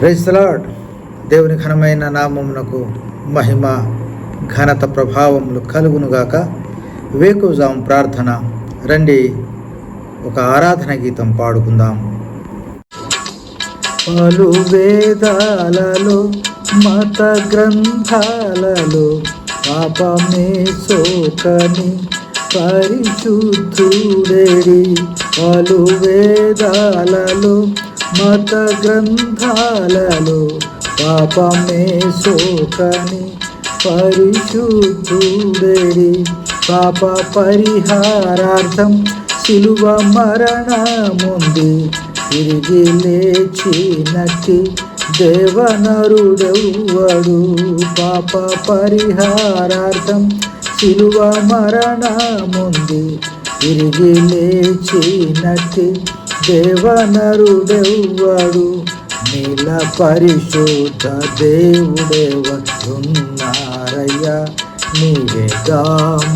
క్రైస్తలాడ్ దేవుని ఘనమైన నామమునకు మహిమ ఘనత ప్రభావములు కలుగునుగాక వేకుజాం ప్రార్థన. రండి ఒక ఆరాధన గీతం పాడుకుందాం. పలు వేదాలలో మత గ్రంథాలలో పాపమే సోకని పరిశుద్ధుడేడి. పలు వేదాలలో మత గ్రంథాలలో పాపమే సోకని పరిశుద్ధుడేడి పాప పరిహారార్థం శిలువ మరణముంది. తిరిగి లేచినట్టి దేవనరుడెవ్వడు. పాప పరిహారార్థం శిలువ మరణముంది. తిరిగి లేచినట్టి దేవనరుడెవ్వడు నీల పరిశుద్ధ దేవుడెవరున్నారయ్యా నీవేగా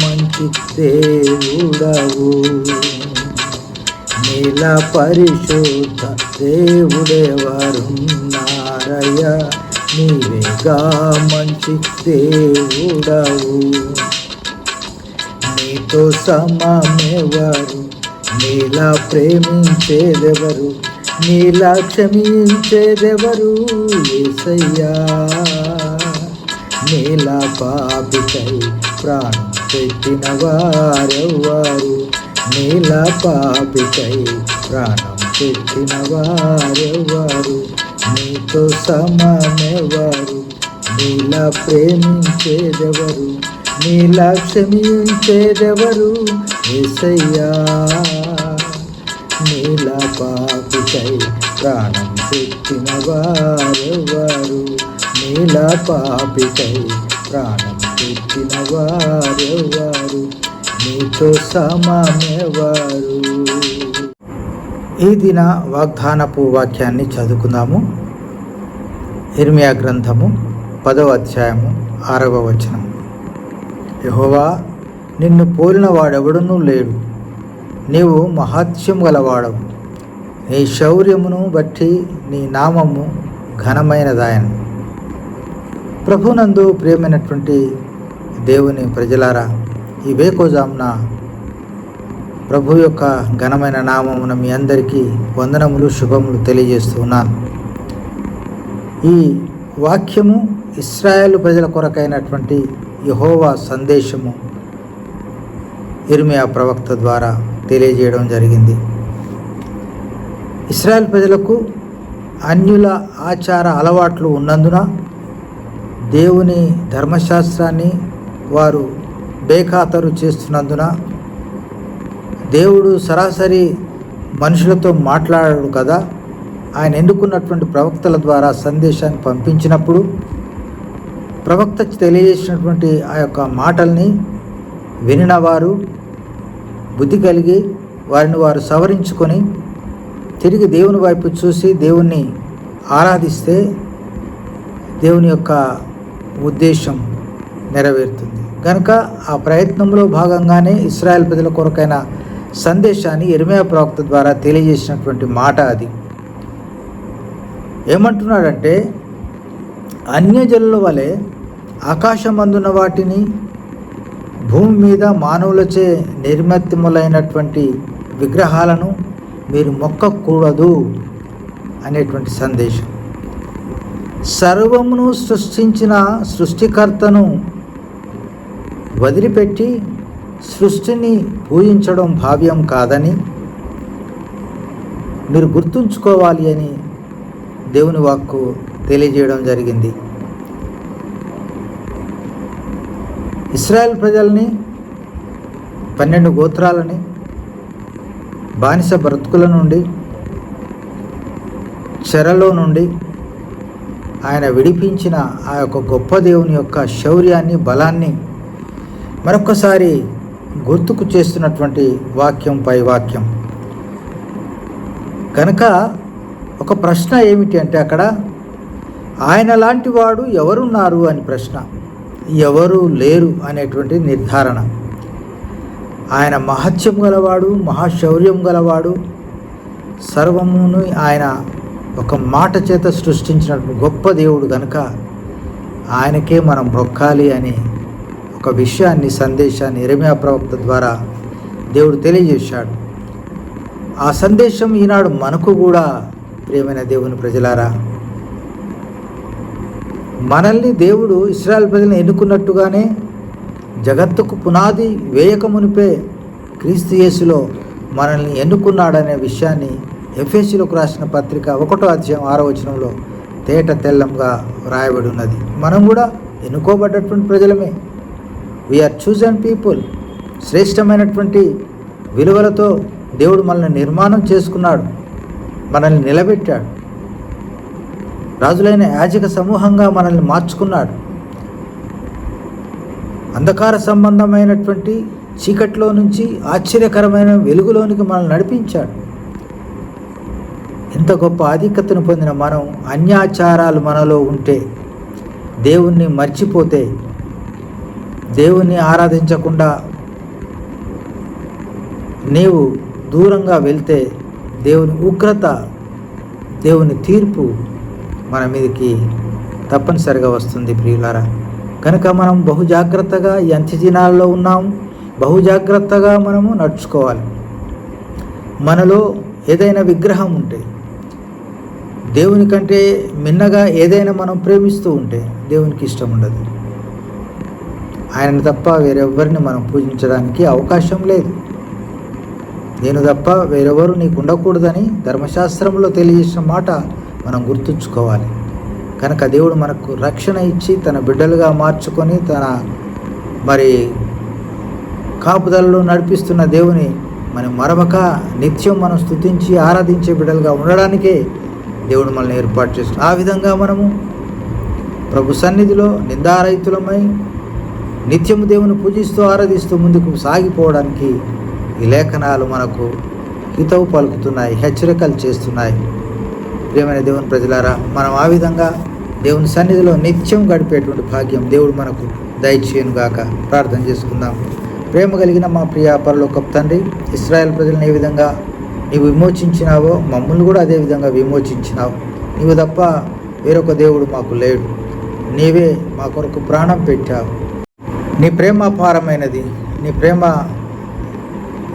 మంచి దేవుడవు. నీల పరిశుద్ధ దేవుడెవరున్నారయ్యా నీవేగా మంచి దేవుడవు. నీతో సమమెవరు నీలా ప్రేమించేదెవరు? నీలా క్షమించేదెవరు? ఏసయ్యా. నీలా పాపికై ప్రాణం పెట్టిన వారెవ్వరు? నీలా పాపికై ప్రాణం పెట్టిన వారెవ్వరు? నీతో సమమెవరు నీలా ప్రేమించేదెవరు? నీలా క్షమించేదెవరు? ఏసయ్యా. పాపికై ప్రాణం తెచ్చిన వారెవరు నీల పాపికై ప్రాణం తెచ్చిన వారెవరు నీతో సమమెవరు ఈ దిన వాగ్దానపు వాక్యాన్ని చదువుకుందాము. ఇర్మియా గ్రంథము పదవ అధ్యాయము ఆరవ వచనం. యహోవా నిన్ను పోలిన వాడెవడనూ లేడు. నీవు మహాత్యం గలవాడవు. నీ శౌర్యమును బట్టి నీ నామము ఘనమైనదాయను. ప్రభునందు ప్రియమైనటువంటి దేవుని ప్రజలారా ఈ వేకోజామున ప్రభు యొక్క ఘనమైన నామమున మీ అందరికీ వందనములు శుభములు తెలియజేస్తున్నాను ఈ వాక్యము ఇస్రాయేల్ ప్రజల కొరకైనటువంటి యహోవా సందేశము ఇర్మియా ప్రవక్త ద్వారా తెలియజేయడం జరిగింది. ఇస్రాయేల్ ప్రజలకు అన్యుల ఆచార అలవాట్లు ఉన్నందున దేవుని ధర్మశాస్త్రాన్ని వారు బేఖాతరు చేస్తున్నందున దేవుడు సరాసరి మనుషులతో మాట్లాడాడు కదా. ఆయన ఎన్నుకున్నటువంటి ప్రవక్తల ద్వారా సందేశాన్ని పంపించినప్పుడు ప్రవక్త తెలియజేసినటువంటి ఆ యొక్క మాటల్ని వినినవారు బుద్ధి కలిగి వారిని వారు సవరించుకొని తిరిగి దేవుని వైపు చూసి దేవుణ్ణి ఆరాధిస్తే దేవుని యొక్క ఉద్దేశం నెరవేరుతుంది. కనుక ఆ ప్రయత్నంలో భాగంగానే ఇస్రాయల్ ప్రజల కొరకైన సందేశాన్ని ఎరిమయా ప్రవక్త ద్వారా తెలియజేసినటువంటి మాట అది. ఏమంటున్నాడంటే అన్యజనుల వలె ఆకాశమందున్న వాటిని భూమి మీద మానవులచే నిర్మితములైనటువంటి విగ్రహాలను మీరు మొక్కకూడదు అనేటువంటి సందేశం. సర్వమును సృష్టించిన సృష్టికర్తను వదిలిపెట్టి సృష్టిని పూజించడం భావ్యం కాదని మీరు గుర్తుంచుకోవాలి అని దేవుని వాక్కు తెలియజేయడం జరిగింది. ఇస్రాయల్ ప్రజల్ని పన్నెండు గోత్రాలని బానిస బ్రతుకుల నుండి చెరలో నుండి ఆయన విడిపించిన ఆ యొక్క గొప్ప దేవుని యొక్క శౌర్యాన్ని బలాన్ని మరొకసారి గుర్తుకు చేస్తున్నటువంటి వాక్యం పై వాక్యం. కనుక ఒక ప్రశ్న ఏమిటి అంటే అక్కడ ఆయన లాంటి వాడు ఎవరున్నారు అని ప్రశ్న. ఎవరు లేరు అనేటువంటి నిర్ధారణ. ఆయన మహత్యం గలవాడు మహాశౌర్యం గలవాడు. సర్వమును ఆయన ఒక మాట చేత సృష్టించిన గొప్ప దేవుడు కనుక ఆయనకే మనం మొక్కాలి అని ఒక విషయాన్ని సందేశాన్ని ఇరమ్యా ప్రవక్త ద్వారా దేవుడు తెలియజేశాడు. ఆ సందేశం ఈనాడు మనకు కూడా ప్రియమైన దేవుని ప్రజలారా మనల్ని దేవుడు ఇస్రాయల్ ప్రజలను ఎన్నుకున్నట్టుగానే జగత్తుకు పునాది వేయక మునిపే క్రీస్తు యేసులో మనల్ని ఎన్నుకున్నాడనే విషయాన్ని ఎఫ్ఎస్సీలకు రాసిన పత్రిక ఒకటో అధ్యాయం ఆరో వచనంలో తేట తెల్లంగా వ్రాయబడి ఉన్నది మనం కూడా ఎన్నుకోబడ్డటువంటి ప్రజలమే. వీఆర్ చూజన్ పీపుల్ శ్రేష్టమైనటువంటి విలువలతో దేవుడు మనల్ని నిర్మాణం చేసుకున్నాడు. మనల్ని నిలబెట్టాడు. రాజులైన యాజక సమూహంగా మనల్ని మార్చుకున్నాడు. అంధకార సంబంధమైనటువంటి చీకట్లో నుంచి ఆశ్చర్యకరమైన వెలుగులోనికి మనల్ని నడిపించాడు. ఇంత గొప్ప ఆధిక్యతను పొందిన మనం అన్యాచారాలు మనలో ఉంటే దేవుణ్ణి మర్చిపోతే దేవుణ్ణి ఆరాధించకుండా నీవు దూరంగా వెళ్తే దేవుని ఉగ్రత దేవుని తీర్పు మన మీదకి తప్పనిసరిగా వస్తుంది ప్రియులారా. కనుక మనం బహు జాగ్రత్తగా ఈ అంత్యదినాల్లో ఉన్నాము. బహు జాగ్రత్తగా మనము నడుచుకోవాలి. మనలో ఏదైనా విగ్రహం ఉంటే దేవుని కంటే మిన్నగా ఏదైనా మనం ప్రేమిస్తూ ఉంటే దేవునికి ఇష్టం ఉండదు. ఆయన తప్ప వేరెవ్వరిని మనం పూజించడానికి అవకాశం లేదు. నేను తప్ప వేరెవరు నీకు ఉండకూడదని ధర్మశాస్త్రంలో తెలియజేసిన మాట మనం గుర్తుంచుకోవాలి. కనుక దేవుడు మనకు రక్షణ ఇచ్చి తన బిడ్డలుగా మార్చుకొని తన మరి కాపుదలలో నడిపిస్తున్న దేవుని మనం మరవక నిత్యం మనం స్తుతించి ఆరాధించే బిడ్డలుగా ఉండడానికే దేవుడు మనల్ని ఏర్పాటు చేస్తున్నాడు ఆ విధంగా మనము ప్రభు సన్నిధిలో నిందారహితులమై నిత్యము దేవుని పూజిస్తూ ఆరాధిస్తూ ముందుకు సాగిపోవడానికి ఈ లేఖనాలు మనకు హితవు పలుకుతున్నాయి హెచ్చరికలు చేస్తున్నాయి. ప్రియమైన దేవుని ప్రజలారా మనం ఆ విధంగా దేవుని సన్నిధిలో నిత్యం గడిపేటువంటి భాగ్యం దేవుడు మనకు దయచేయనుగాక. ప్రార్థన చేసుకుందాం. ప్రేమ కలిగిన మా ప్రియ పరలోకపు తండ్రి ఇస్రాయల్ ప్రజలను ఏ విధంగా నీవు విమోచించినావో మమ్మల్ని కూడా అదే విధంగా విమోచించినావు. నీవు తప్ప వేరొక దేవుడు మాకు లేడు. నీవే మా కొరకు ప్రాణం పెట్టావు. నీ ప్రేమ అపారమైనది. నీ ప్రేమ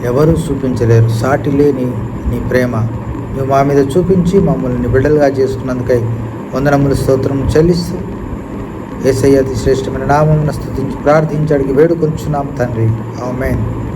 ఎవరూ చూపించలేరు. సాటి లేని నీ ప్రేమ. నువ్వు మా మీద చూపించి మమ్మల్ని బిడ్డలుగా చేసుకున్నందుకై వందనముల స్తోత్రం చెల్లిస్తూ ఏసయ్య అతి శ్రేష్టమైన నామమును స్థుతించి ప్రార్థించడానికి వేడుకొంచున్నాం తండ్రి. ఆమెన్.